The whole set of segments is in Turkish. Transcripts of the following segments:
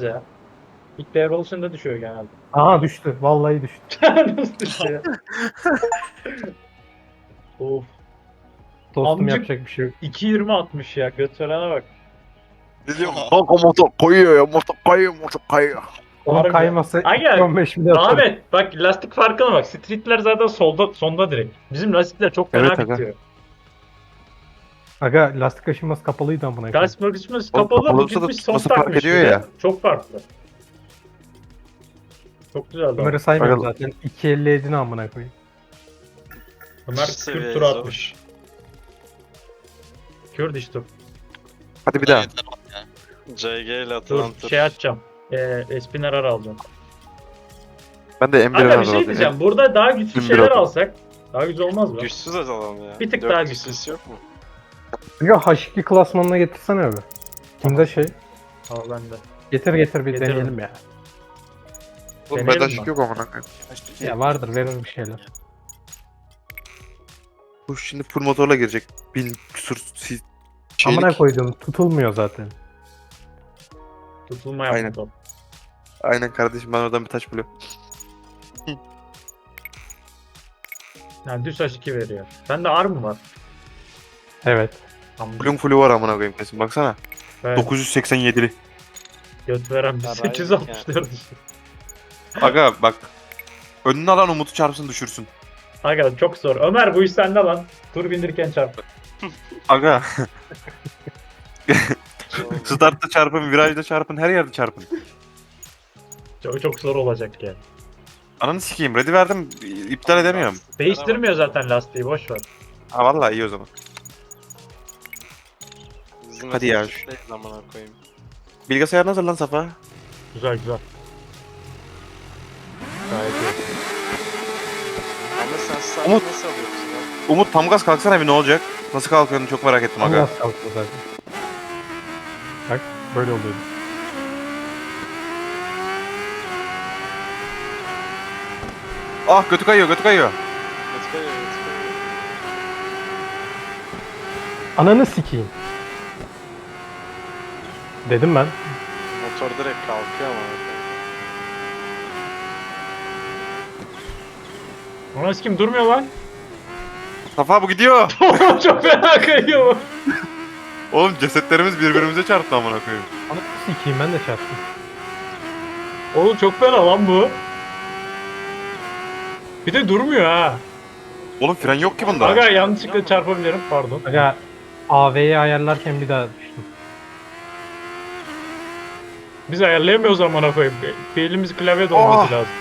ya. İlk Revolution'da düşüyor genelde. Aha düştü. Vallahi düştü. Nasıl düşüyor? of. Dostum Amcık- yapacak bir şey yok. 2.20 atmış ya. Götürene bak. Ne diyorum? Kanka motor koyuyor ya motor kayıyor motor kayıyor. Onun Harbi. kayması Aga, 15 milyon atar. Ahmet bak lastik farkına bak. Streetler zaten solda sonda direkt. Bizim lastikler çok fena Evet, aga. bitiyor. Aga lastik aşınması kapalıydı amına koyayım. Lastik Oğlum, kapalı. kapalı Bu olsa da gitmiş son tutması fark takmış. ediyor bir de. ya. Çok farklı. Çok güzel. Ömer, Ömer'i saymıyorum Aga- zaten. 250 edin amına koyayım. Ömer Üst 40 seviye tur zor. atmış. Kürt işte. Hadi bir daha. Yeter bak ya. CG ile Dur atılan tur. şey açacağım. Ee, Espinarar alacağım. Ben de M1 Aga bir şey diyeceğim. Burada daha güçlü M1 şeyler alsak daha güzel olmaz mı? Güçsüz atalım ya. Bir tık Dört daha güçsüz güçsüz. yok mu? Aga H2 klasmanına getirsene abi. Kimde şey? Al bende. Getir getir bir Getiririm. deneyelim ya. Oğlum Deneyelim bende mi? aşık yok amına koyayım. Ya vardır verir bir şeyler. Bu şimdi full motorla girecek. Bin küsur si- Amına şeylik. koydum tutulmuyor zaten. Tutulma Aynen. yaptım. Aynen kardeşim ben oradan bir taş buluyorum. Yani düz H2 veriyor. Sende ar mı var? Evet. Full'ün full'ü var amına koyayım kesin baksana. Evet. 987'li. Göt veren bir Ya, 864 işte. Aga bak. Önüne alan Umut'u çarpsın düşürsün. Aga çok zor. Ömer bu iş sende lan. Tur bindirirken çarp. Aga. Startta çarpın, virajda çarpın, her yerde çarpın. Çok, çok zor olacak yani. Ananı sikeyim. Ready verdim. iptal edemiyorum. Değiştirmiyor zaten lastiği boş ver. Ha vallahi iyi o zaman. Bizim Hadi ya. Amına koyayım. Bilgisayar nasıl lan Safa? Güzel güzel. Gayet iyi. Ama sen startı Umut. nasıl alıyorsun ya? Umut tam gaz kalksana bir ne olacak? Nasıl kalkıyorsun çok merak ettim aga. Nasıl kalktı zaten. Bak böyle oluyor. Ah götü kayıyor götü kayıyor. Etkaya etkaya. Ananı sikeyim. Dedim ben. Motor direkt kalkıyor ama. Ona kim durmuyor lan. Safa bu gidiyor. çok fena kayıyor. Oğlum cesetlerimiz birbirimize çarptı amına koyayım. Ananı sikeyim ben de çarptım. Oğlum çok fena lan bu. Bir de durmuyor ha. Oğlum fren yok ki bunda. Aga yanlışlıkla çarpabilirim pardon. Aga AV'yi ayarlarken bir daha düştüm. Biz ayarlayamıyoruz amına koyayım. Bir elimiz klavyede olması Oh. lazım.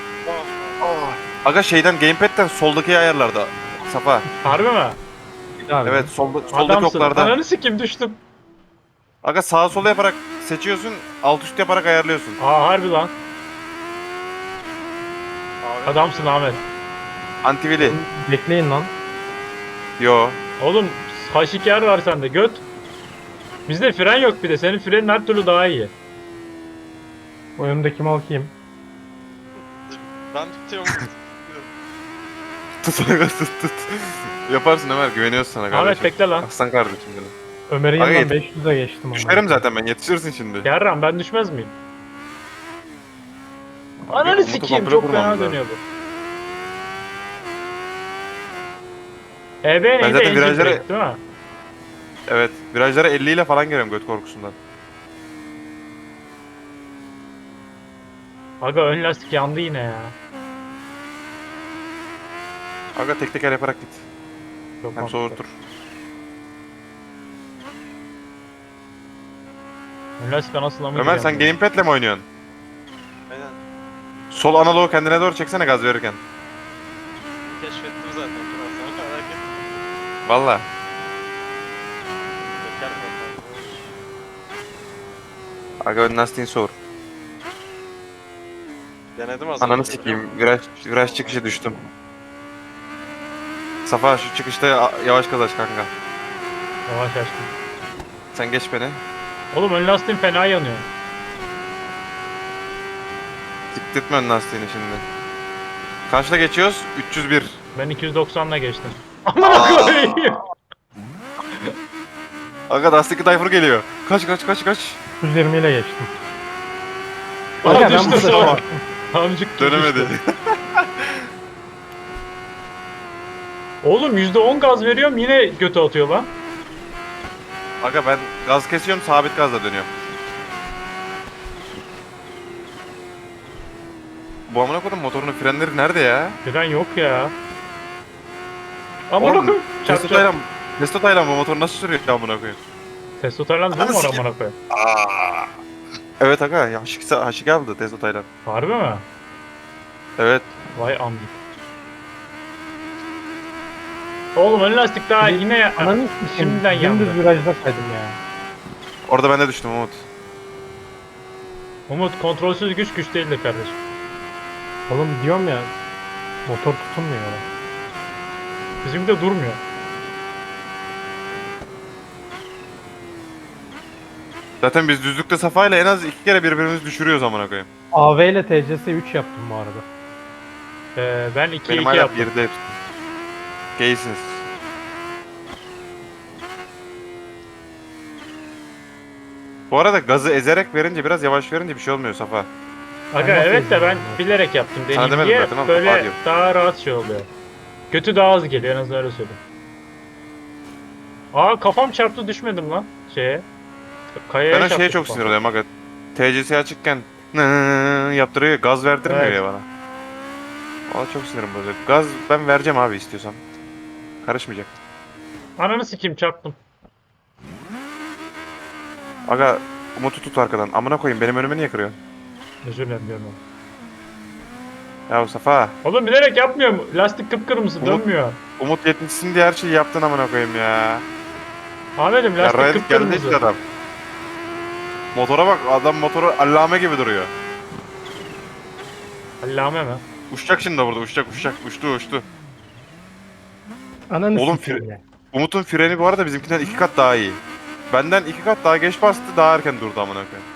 Aga şeyden gamepad'den soldaki ayarlarda. Safa. Harbi mi? Evet solda, soldaki Adamsın. oklarda. Ananı sikim düştüm. Aga sağa sola yaparak seçiyorsun. Alt üst yaparak ayarlıyorsun. Aa harbi lan. Abi, Adamsın Ahmet. Antivili. Bekleyin lan. Yo. Oğlum H2R var sende göt. Bizde fren yok bir de. Senin frenin her türlü daha iyi. O önümdeki mal kim? Ben tutuyorum. Tut aga tut tut. Yaparsın Ömer güveniyoruz sana kardeşim. Ahmet bekle lan. Aslan kardeşim benim. Ömer'in Aga yanından yet- 500'e geçtim ama. Düşerim zaten ben yetişirsin şimdi. Yarram ben düşmez miyim? Ananı Umut'u sikeyim çok fena vurmamız lazım. dönüyor bu. EB neydi? zaten Engine virajlara- brake, değil mi? Evet. Virajlara 50 ile falan giriyorum göt korkusundan. Aga ön lastik yandı yine ya. Aga tek teker yaparak git. Çok Hem soğurtur. Ön lastik nasıl ama Ömer sen gamepad'le mi oynuyorsun? Aynen. Sol analoğu kendine doğru çeksene gaz verirken. Keşfettim zaten. Valla. Aga ön lastiğin soğur. Denedim az önce. Ananı sikeyim. Viraj, viraj çıkışı düştüm. Safa şu çıkışta a- yavaş gaz aç kanka. Yavaş açtım. Sen geç beni. Oğlum ön lastiğim fena yanıyor. Diktetme ön lastiğini şimdi. Kaçta geçiyoruz? 301. Ben 290'la geçtim. Amına koyayım. Aga lastikli Tayfur geliyor. Kaç kaç kaç kaç. 120 ile geçtim. Aa Aga, ben düştü burada- sonra. Amcık Dönemedi. Oğlum %10 gaz veriyorum yine götü atıyor lan. Aga ben gaz kesiyorum sabit gazla dönüyorum. Bu amına koydum motorunun frenleri nerede ya? Fren yok ya. Ama Oğlum, bakın. Testo Taylan, Testo Taylan bu motoru nasıl sürüyor ya amına koyayım? Testo Tayland Anasını var amına koyayım? Aa. Evet aga, ya Haşik, Haşik aldı Testo Taylan. Harbi mi? Evet. Vay amcık. Oğlum ön lastik daha yine Ananı Şimdiden sikeyim. Dümdüz yandı. virajda kaydım ya. Orada ben de düştüm Umut. Umut kontrolsüz güç güç değildir kardeşim. Oğlum diyorum ya. Motor tutunmuyor. Bizim de durmuyor. Zaten biz düzlükte safayla en az iki kere birbirimizi düşürüyoruz amına koyayım. AV ile TCS 3 yaptım bu arada. Ee, ben 2 Benim 2 hala yaptım. geride hepsi. Gaysiniz. Bu arada gazı ezerek verince biraz yavaş verince bir şey olmuyor Safa. Aga Ben evet de ben ya? bilerek yaptım Sana deneyim demedim diye zaten ama böyle daha rahat şey oluyor. Götü daha az geliyor en azından öyle söyleyeyim. Aa kafam çarptı düşmedim lan şeye. Kayaya Ben o şeye çok sinir oluyorum aga. TCS açıkken nı yaptırıyor ya, gaz verdirmiyor Evet. ya bana. Valla çok sinirim bozuyor. Gaz ben vereceğim abi istiyorsam. Karışmayacak. Ananı sikeyim çarptım. Aga Umut'u tut arkadan. Amına koyayım benim önüme niye kırıyorsun? Özür dilerim diyorum. Ya Safa. Oğlum bilerek yapmıyorum. Lastik kıpkırmızı Umut- dönmüyor. Umut yetişsin diye her şeyi yaptın amına koyayım ya. Ahmet'im lastik Ryan geldi kıpkırmızı. işte adam. Motora bak adam motoru allame gibi duruyor. Allame mi? Uçacak şimdi burada uçacak uçacak uçtu uçtu. Ananı Oğlum, sikeyim ya. Umut'un freni bu arada bizimkinden iki kat daha iyi. Benden iki kat daha geç bastı daha erken durdu amına koyayım.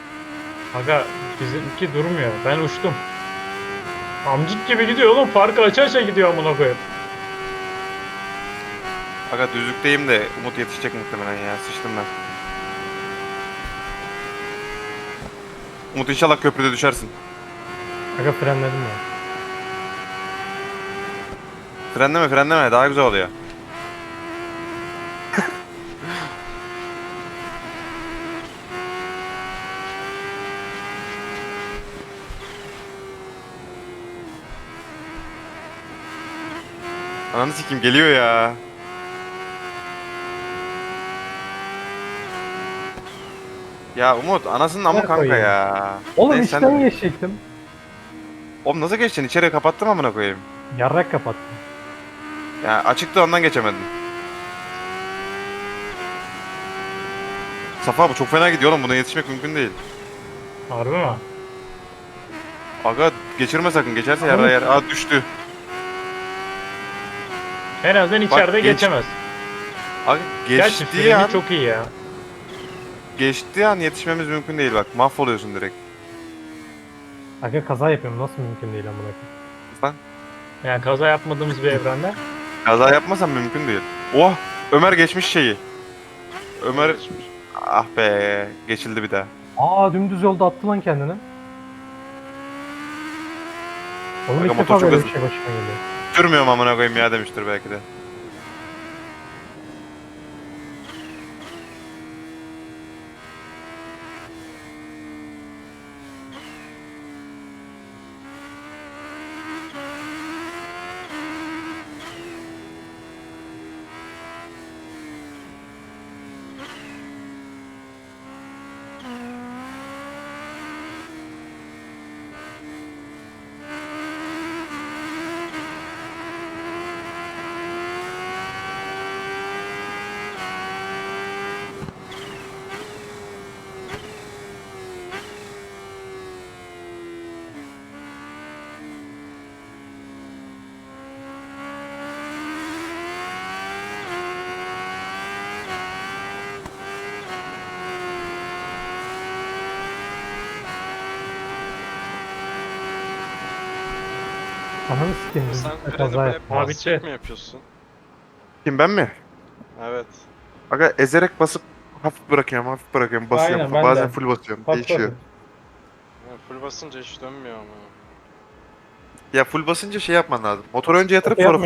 Aga bizimki durmuyor. Ben uçtum. Amcık gibi gidiyor oğlum. Farkı aça aça gidiyor amına koyayım. Aga düzlükteyim de Umut yetişecek muhtemelen ya sıçtım ben. Umut inşallah köprüde düşersin. Aga frenledim ya. Frenleme frenleme daha güzel oluyor. Ananı sikeyim geliyor ya. Ya Umut anasının amı Ver kanka koyayım. ya. Oğlum Neyse, sen- geçecektim. Oğlum nasıl geçeceksin? İçeriye kapattım amına koyayım. Yarrak kapattım. Ya açıktı ondan geçemedim. Safa bu çok fena gidiyor oğlum buna yetişmek mümkün değil. Harbi mi? Aga geçirme sakın geçerse yerde yer. Aa düştü. En azından içeride geç- geçemez. Aga Gerçi geçtiği freni an, çok iyi ya. Geçtiği an yetişmemiz mümkün değil bak. Mahvoluyorsun direkt. Aga kaza yapıyorum nasıl mümkün değil amına koyayım. Lan Yani kaza yapmadığımız bir evrende. kaza yapmasam mümkün değil. Oh Ömer geçmiş şeyi. Ömer ah be geçildi bir daha. Aa dümdüz yolda attı lan kendini. Oğlum Aga ilk motor defa çok böyle bir hızlı. şey başıma geliyor. Sürmüyorum amına koyayım ya demiştir belki de. Ananı sikeyim biz Sen de kaza böyle yaptım. Abi basacak bitti. mı yapıyorsun? Kim ben mi? Evet. Aga ezerek basıp hafif bırakıyorum hafif bırakıyorum basıyorum. Aynen, ben Bazen de. full basıyorum. Değişiyor. Ya Full basınca hiç dönmüyor ama. Ya full basınca şey yapman lazım. Motoru önce yatırıp Şey sonra full